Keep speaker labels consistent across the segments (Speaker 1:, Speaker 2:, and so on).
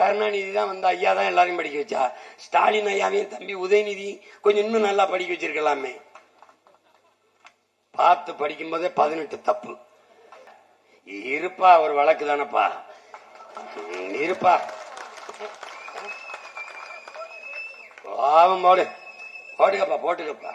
Speaker 1: கருணாநிதி தான் வந்து ஐயா தான் எல்லாரையும் படிக்க வச்சா. ஸ்டாலின் ஐயாவையும் தம்பி உதயநிதி கொஞ்சம் இன்னும் நல்லா படிக்க வச்சிருக்கலாமே. பார்த்து படிக்கும் போதே பதினெட்டு தப்பு. இருப்பா ஒரு வழக்கு தானப்பா. இருப்பா. பாவம் போடு. போட்டுக்கப்பா போட்டுக்கப்பா.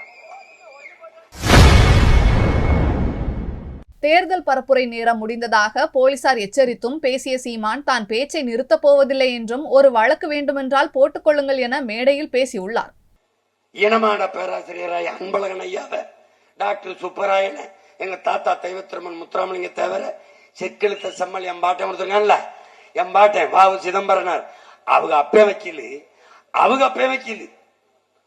Speaker 2: தேர்தல் பரப்புரை நேரம் முடிந்ததாக போலீசார் எச்சரித்தும் பேசிய சீமான் தான் பேச்சை நிறுத்தப் போவதில்லை என்றும் ஒரு வழக்கு வேண்டுமென்றால் போட்டுக்கொள்ளுங்கள் என மேடையில் பேசியுள்ளார்.
Speaker 1: இனமான பேராசிரியராய் அன்பழகன் ஐயாவ டாக்டர் சுப்பராயன எங்க தாத்தா தெய்வத்திருமன் முத்துராமலிங்க தவிர செக்கெழுத்த செம்மல் என் பாட்டன் ஒருத்தங்கல்ல என் வாவு சிதம்பரனார். அவங்க அப்பே வைக்கிலு. அவங்க அப்பே வக்கீலு.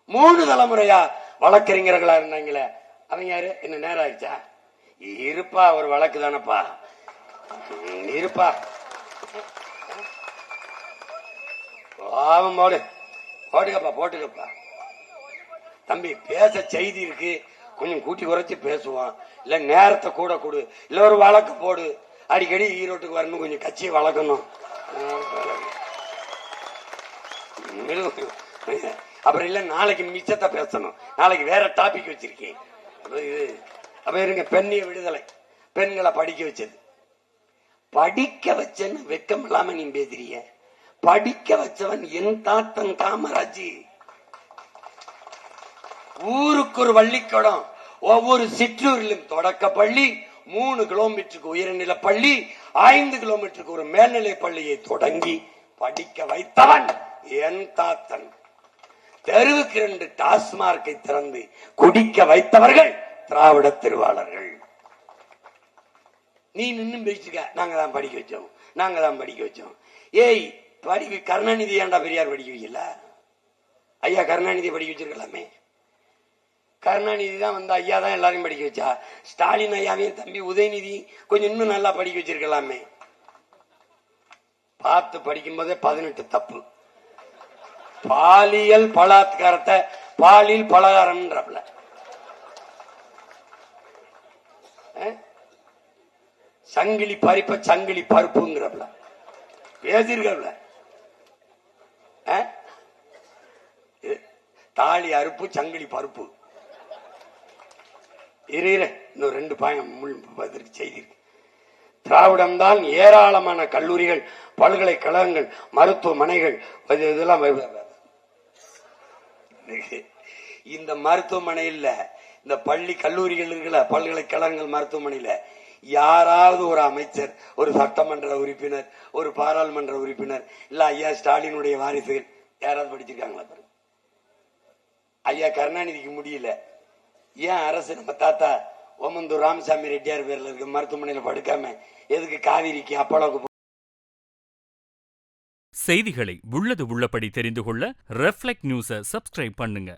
Speaker 1: மூணு தலைமுறையா வழக்கறிஞர்களா இருந்தாங்களே. அவங்க யாரு? என்ன நேரம் ஆயிடுச்சா? இருப்பா ஒரு வழக்கு தானப்பா. இருப்பா. பாவம் போடு. போட்டுக்கப்பா போட்டுக்கப்பா. தம்பி பேச செய்தி இருக்கு. கொஞ்சம் கூட்டி குறைச்சி பேசுவான் இல்ல நேரத்தை கூட கொடு. இல்ல ஒரு வழக்கு போடு. அடிக்கடி ஈரோட்டுக்கு வரணும் கொஞ்சம் கட்சியை வளர்க்கணும். அப்புறம் இல்ல நாளைக்கு மிச்சத்தை பேசணும். நாளைக்கு வேற டாபிக் வச்சிருக்கேன். இது. அப்ப இருங்க பெண்ணிய விடுதலை. பெண்களை படிக்க வச்சது. படிக்க வச்சேன்னு வெக்கம் இல்லாம நீ பேசுறிய. படிக்க வச்சவன் என் தாத்தன் காமராஜி. ஊருக்கு ஒரு வள்ளிக்கூடம் ஒவ்வொரு சிற்றூரிலும் தொடக்க பள்ளி மூணு கிலோமீட்டருக்கு உயர்நிலை பள்ளி ஐந்து கிலோமீட்டருக்கு ஒரு மேல்நிலை பள்ளியை தொடங்கி படிக்க வைத்தவன் என் தாத்தன். தெருவுக்கு ரெண்டு டாஸ்மார்க்கை திறந்து குடிக்க வைத்தவர்கள் திராவிட திருவாளர்கள். நீ நின்னு பேசிக்க. நாங்க தான் படிக்க வச்சோம். நாங்க தான் படிக்க வச்சோம். ஏய் படிக்க கருணாநிதி ஏன்டா பெரியார் படிக்க வைக்கல? ஐயா கருணாநிதி படிக்க வச்சிருக்கலாமே. கருணாநிதி தான் வந்து ஐயா தான் எல்லாரையும் படிக்க வச்சா. ஸ்டாலின் ஐயாவையும் தம்பி உதயநிதி கொஞ்சம் இன்னும் நல்லா படிக்க வச்சிருக்கலாமே. பார்த்து படிக்கும் போதே பதினெட்டு தப்பு. பாலியல் பலாத்காரத்தை பாலியல் பலகாரம்ன்றப்பல சங்கிலி பறிப்ப சங்கிலி பருப்புங்கிறப்பல பேசியிருக்கல தாலி அறுப்பு சங்கிலி பருப்பு. இரு இன்னும் ரெண்டு பாயம் முள் பதிற்கு செய்தி திராவிடம் தான் ஏராளமான கல்லூரிகள் பல்கலைக்கழகங்கள் மருத்துவமனைகள் இதெல்லாம் வ- இந்த மருத்துவமனையில் இந்த பள்ளி கல்லூரிகள் இருக்கல பல்கலைக்கழகங்கள் மருத்துவமனையில யாராவது ஒரு அமைச்சர் ஒரு சட்டமன்ற உறுப்பினர் ஒரு பாராளுமன்ற உறுப்பினர் இல்ல ஐயா ஸ்டாலினுடைய வாரிசுகள் யாராவது படிச்சிருக்காங்களா பாருங்க. ஐயா கருணாநிதிக்கு முடியல. ஏன் அரசு நம்ம தாத்தா ஓமந்தூர் ராமசாமி ரெட்டியார் பேர்ல இருக்க மருத்துவமனையில படுக்காம எதுக்கு காவிரிக்கு அப்பளவுக்கு
Speaker 3: செய்திகளை உள்ளது உள்ளபடி தெரிந்து கொள்ள ரெஃப்ளெக்ட் நியூஸை சப்ஸ்கிரைப் பண்ணுங்க.